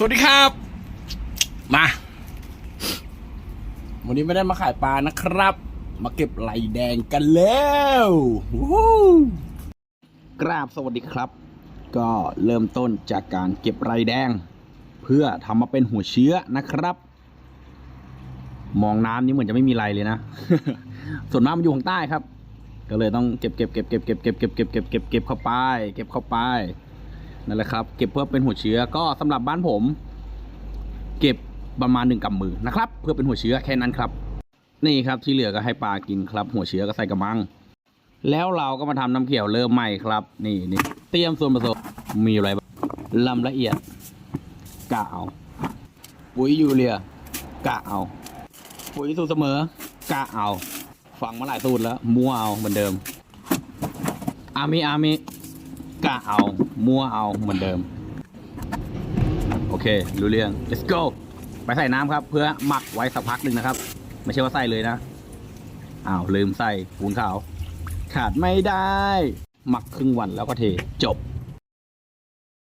สวัสดีครับ มา วันนี้ไม่ได้มาขายปลานะครับ มาเก็บไหลแดงกันแล้วฮู้กราบสวัสดีครับ ก็เริ่มต้นจากการเก็บไรแดง เพื่อทำมาเป็นหัวเชื้อนะครับ มองน้ำนี่เหมือนจะไม่มีไรเลยนะ ส่วนมากมันอยู่ข้างใต้ครับ ก็เลยต้องเก็บเก็บเก็บเก็บเก็บเก็บเก็บเก็บเก็บเก็บเข้าไป เก็บเข้าไป นั่นแหละครับ เก็บเพื่อเป็นหัวเชื้อก็สำหรับบ้านผม เก็บประมาณหนึ่งกำมือนะครับ เพื่อเป็นหัวเชื้อแค่นั้นครับ นี่ครับที่เหลือก็ให้ปลากินครับ หัวเชื้อก็ใส่กระมัง แล้วเราก็มาทำน้ำเขียวเริ่มใหม่ครับ นี่นี่เตรียมส่วนผสมมีอะไรบ้างลำละเอียดกะเอาปุ๋ยยูเรียกะเอาปุ๋ยสูตรเสมอกะเอาฟังมาหลายสูตรแล้วมั่วเอาเหมือนเดิมอามิอามิ กะเอา มั่วเอาเหมือนเดิม โอเค รู้เรื่อง let's go ไปใส่น้ำครับ เพื่อหมักไว้สักพักหนึ่งนะครับ ไม่ใช่ว่าใส่เลยนะ อ้าวลืมใส่ปูนขาว ขาดไม่ได้ หมักครึ่งวันแล้วก็เทจบ